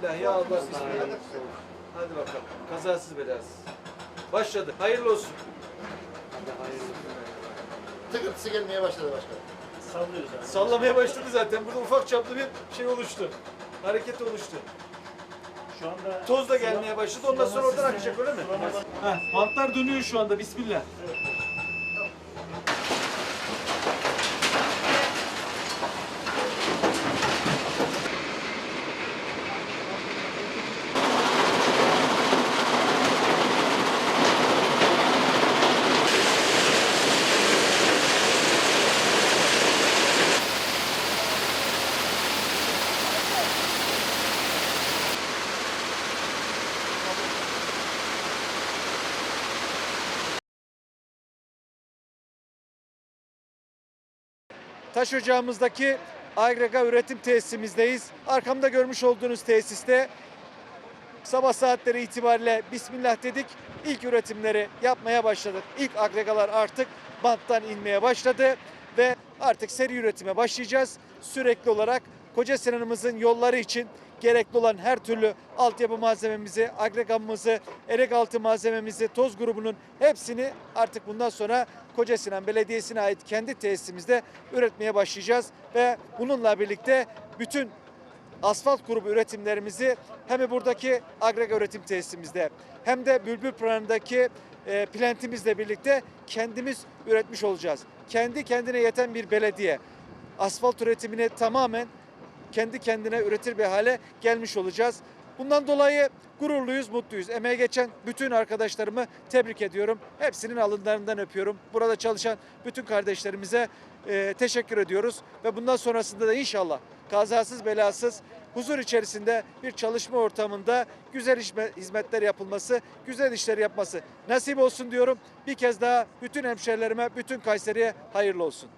Bismillah ya Allah bismillah. Hadi bakalım. Kazasız belasız. Başladı. Hayırlı olsun. Tıkırtısı gelmeye başladı başkanım. Sallıyoruz abi. Sallamaya başladı zaten. Burada ufak çaplı bir şey oluştu. Hareket oluştu. Şu anda Toz da gelmeye başladı. Ondan sonra oradan akacak öyle mi? Heh, bantlar dönüyor şu anda. Bismillah. Taş ocağımızdaki agrega üretim tesisimizdeyiz. Arkamda görmüş olduğunuz tesiste sabah saatleri itibariyle Bismillah dedik. İlk üretimleri yapmaya başladık. İlk agregalar artık banttan inmeye başladı ve artık seri üretime başlayacağız. Sürekli olarak Koca Sinan'ımızın yolları için gerekli olan her türlü altyapı malzememizi, agregamımızı, erek altı malzememizi, toz grubunun hepsini artık bundan sonra Koca Sinan Belediyesi'ne ait kendi tesisimizde üretmeye başlayacağız ve bununla birlikte bütün asfalt grubu üretimlerimizi hem buradaki agrega üretim tesisimizde hem de Bülbül Pınarı'ndaki e, plantimizle birlikte kendimiz üretmiş olacağız. Kendi kendine yeten bir belediye asfalt üretimini tamamen kendi kendine üretir bir hale gelmiş olacağız. Bundan dolayı gururluyuz, mutluyuz. Emeğe geçen bütün arkadaşlarımı tebrik ediyorum. Hepsinin alınlarından öpüyorum. Burada çalışan bütün kardeşlerimize e, teşekkür ediyoruz. Ve bundan sonrasında da inşallah kazasız belasız huzur içerisinde bir çalışma ortamında güzel hizmetler yapılması, güzel işler yapması nasip olsun diyorum. Bir kez daha bütün hemşerilerime, bütün Kayseri'ye hayırlı olsun.